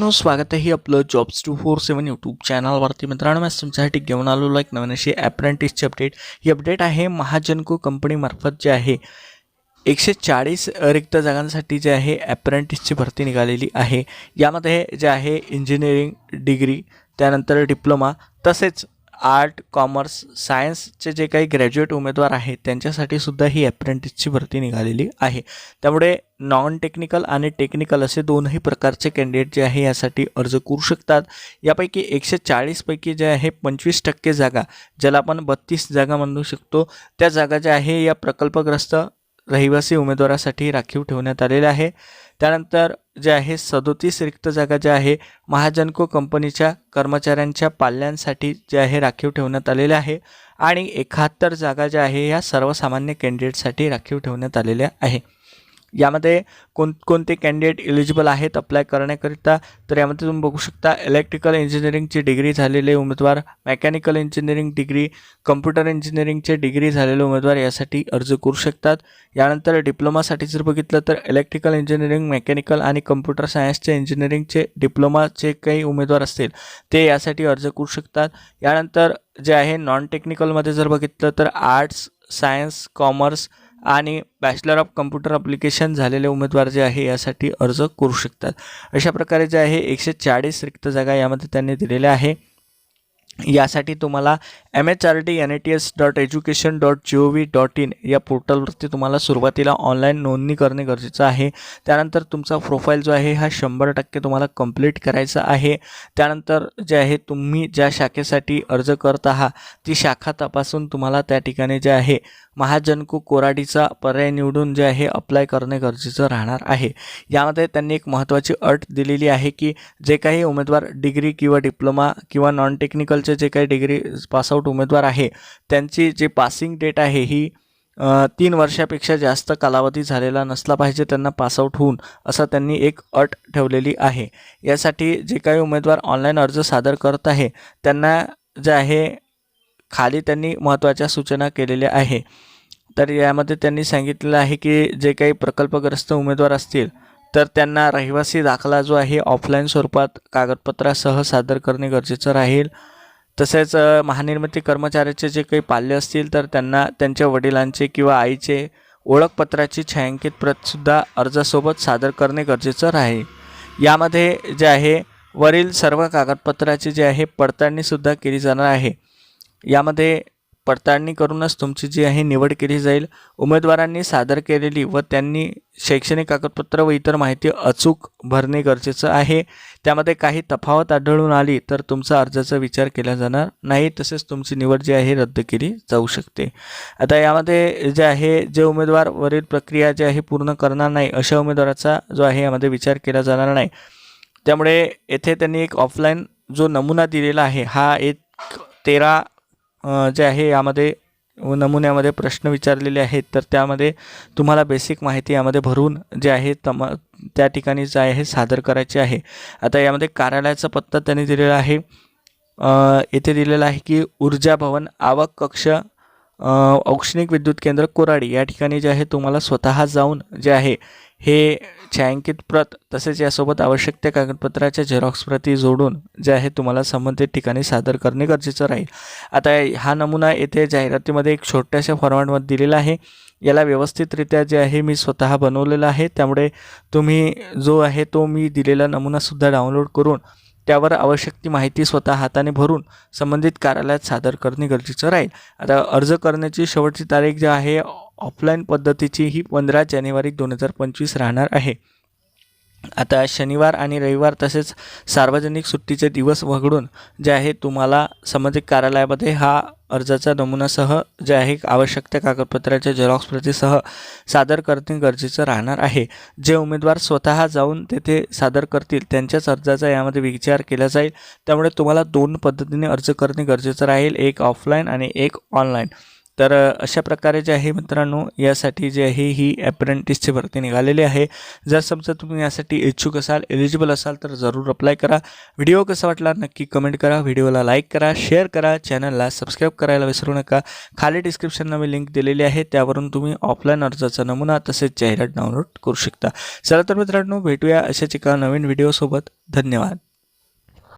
No स्वागत आहे आपलं jobs two four seven YouTube चॅनलवरती मित्रांनो मी तुमच्यासाठी घेऊन आलेलो एक नवीन अशी ॲप्रेंटिसची अपडेट ही अपडेट आहे महाजनको कंपनीमार्फत जे आहे एकशे चाळीस रिक्त जागांसाठी जे आहे ॲप्रेंटिसची भरती निघालेली आहे. यामध्ये जे आहे इंजिनिअरिंग डिग्री त्यानंतर डिप्लोमा तसेच आर्ट कॉमर्स सायन्सचे जे काही ग्रॅज्युएट उमेदवार आहेत त्यांच्यासाठी सुद्धा ही ॲप्रेंटिसची भरती निघालेली आहे. त्यामुळे नॉन टेक्निकल आणि टेक्निकल असे दोनही प्रकारचे कॅन्डिडेट जे आहे यासाठी अर्ज करू शकतात. यापैकी एकशे चाळीसपैकी जे आहे पंचवीस टक्के जागा ज्याला आपण बत्तीस जागा म्हणू शकतो. त्या जागा ज्या आहे या प्रकल्पग्रस्त रहिवासी उमेदवारासाठी राखीव ठेवण्यात आलेल्या आहे. त्यानंतर जे आहे सदोतीस रिक्त जागा ज्या आहे महाजनको कंपनीच्या कर्मचाऱ्यांच्या पाल्यांसाठी जे आहे राखीव ठेवण्यात आलेले आहे. आणि एकाहत्तर जागा ज्या आहे या सर्वसामान्य कॅन्डिडेटसाठी राखीव ठेवण्यात आलेल्या आहे. यामध्ये कोणकोणते कॅन्डिडेट एलिजिबल आहेत अप्लाय करण्याकरिता तर यामध्ये तुम्ही बघू शकता इलेक्ट्रिकल इंजिनिअरिंगची डिग्री झालेले उमेदवार मेकॅनिकल इंजिनिअरिंग डिग्री कम्प्युटर इंजिनिअरिंगचे डिग्री झालेले उमेदवार यासाठी अर्ज करू शकतात. यानंतर डिप्लोमासाठी जर बघितलं तर इलेक्ट्रिकल इंजिनिअरिंग मेकॅनिकल आणि कम्प्युटर सायन्सचे इंजिनिअरिंगचे डिप्लोमाचे काही उमेदवार असतील ते यासाठी अर्ज करू शकतात. यानंतर जे आहे नॉन टेक्निकलमध्ये जर बघितलं तर आर्ट्स सायन्स कॉमर्स आणि बॅचलर ऑफ कम्प्युटर अप्लिकेशन झालेले उमेदवार जे आहे यासाठी अर्ज करू शकतात. अशा प्रकारे जे आहे एकशे चाळीस रिक्त जागा यामध्ये त्यांनी दिलेल्या आहे. यासाठी तुम्हाला M H R T N A T S dot education dot G O V dot in या पोर्टलवरती तुम्हाला सुरुवातीला ऑनलाईन नोंदणी करणे गरजेचं आहे. त्यानंतर तुमचा प्रोफाईल जो आहे हा शंभर टक्के तुम्हाला कंप्लीट करायचा आहे. त्यानंतर जे आहे तुम्ही ज्या शाखेसाठी अर्ज करत आहात ती शाखा तपासून तुम्हाला त्या ठिकाणी जे आहे महाजनको कोराडीचा पर्याय निवडून जे आहे अप्लाय करणे गरजेचं राहणार आहे. यामध्ये त्यांनी एक महत्त्वाची अट दिलेली आहे की जे काही उमेदवार डिग्री किंवा डिप्लोमा किंवा नॉन टेक्निकलचे जे काही डिग्री पासआउट उमेदवार आहे. त्यांची जे पासिंग डेट आहे ही तीन वर्षापेक्षा जास्त कालावधी झालेला नसला पाहिजे त्यांना पासआउट होऊन असं त्यांनी एक अट ठेवलेली आहे. यासाठी जे काही उमेदवार ऑनलाईन अर्ज सादर करत आहे त्यांना जे आहे खाली त्यांनी महत्त्वाच्या सूचना केलेल्या आहे. तर यामध्ये त्यांनी सांगितलेलं आहे की जे काही प्रकल्पग्रस्त उमेदवार असतील तर त्यांना रहिवासी दाखला जो आहे ऑफलाईन स्वरूपात कागदपत्रासह सादर करणे गरजेचं राहील. तसेच महानिर्मिती कर्मचाऱ्याचे जे काही पाल्य असतील तर त्यांना त्यांच्या वडिलांचे किंवा आईचे ओळखपत्राची छायांकित प्रतसुद्धा अर्जासोबत सादर करणे गरजेचं राहील. यामध्ये जे आहे वरील सर्व कागदपत्राची जे आहे पडताळणीसुद्धा केली जाणार आहे. यामध्ये पडताळणी करूनच तुमची जी आहे निवड केली जाईल. उमेदवारांनी सादर केलेली व त्यांनी शैक्षणिक कागदपत्र व इतर माहिती अचूक भरणे गरजेचं आहे. त्यामध्ये काही तफावत आढळून आली तर तुमचा अर्जाचा विचार केला जाणार नाही तसेच तुमची निवड जी आहे रद्द केली जाऊ शकते. आता यामध्ये जे आहे जे उमेदवार वरील प्रक्रिया जी आहे पूर्ण करणार नाही अशा उमेदवाराचा जो आहे यामध्ये विचार केला जाणार नाही. त्यामुळे येथे त्यांनी एक ऑफलाईन जो नमुना दिलेला आहे हा एक तेरा जे आहे यामध्ये नमुन्यामध्ये प्रश्न विचारलेले आहेत तर त्यामध्ये तुम्हाला बेसिक माहिती यामध्ये भरून जे आहे तम त्या ठिकाणी जे आहे सादर करायचे आहे. आता यामध्ये कार्यालयाचा पत्ता त्यांनी दिलेला आहे. येथे दिलेला आहे की ऊर्जा भवन आवक कक्ष औष्णिक विद्युत केंद्र कोराडी या ठिकाणी जे आहे तुम्हाला स्वतः जाऊन जे आहे हे छायांकित प्रत तसेच यासोबत आवश्यक त्या कागदपत्राच्या झेरॉक्स प्रती जोडून जे आहे तुम्हाला संबंधित ठिकाणी सादर करणे गरजेचं राहील. आता हा नमुना येथे जाहिरातीमध्ये एक छोट्याशा फॉर्मॅटमध्ये दिलेला आहे. याला व्यवस्थितरित्या जे आहे मी स्वतः बनवलेलं आहे. त्यामुळे तुम्ही जो आहे तो मी दिलेला नमुनासुद्धा डाउनलोड करून त्यावर आवश्यक ती माहिती स्वतः हाताने भरून संबंधित कार्यालयात सादर करणे गरजेचं राहील. आता अर्ज करण्याची शेवटची तारीख जी आहे ऑफलाईन पद्धतीची ही पंधरा जानेवारी दोन हजार पंचवीस राहणार आहे. आता शनिवार आणि रविवार तसेच सार्वजनिक सुट्टीचे दिवस वगळून जे आहे तुम्हाला संबंधित कार्यालयामध्ये हा अर्जाचा नमुनासह जे आहे आवश्यक त्या कागदपत्राच्या झेरॉक्स प्रतीसह सादर करणे गरजेचं राहणार आहे. जे उमेदवार स्वतः जाऊन तेथे सादर करतील त्यांच्याच अर्जाचा यामध्ये विचार केला जाईल. त्यामुळे तुम्हाला दोन पद्धतीने अर्ज करणे गरजेचं राहील एक ऑफलाईन आणि एक ऑनलाईन तर अशा प्रकारे जे आहे मित्रांनो यासाठी जे आहे ही ॲप्रेंटिसची भरती निघालेली आहे. जर समजा तुम्ही यासाठी इच्छुक असाल एलिजिबल असाल तर जरूर अप्लाय करा. व्हिडिओ कसा वाटला नक्की कमेंट करा. व्हिडिओला लाईक करा शेअर करा. चॅनलला सबस्क्राईब करायला विसरू नका. खाली डिस्क्रिप्शनला मी लिंक दिलेली आहे. त्यावरून तुम्ही ऑफलाईन अर्जाचा नमुना तसेच जाहिरात डाउनलोड करू शकता. चला तर मित्रांनो भेटूया अशाच एका नवीन व्हिडिओसोबत धन्यवाद.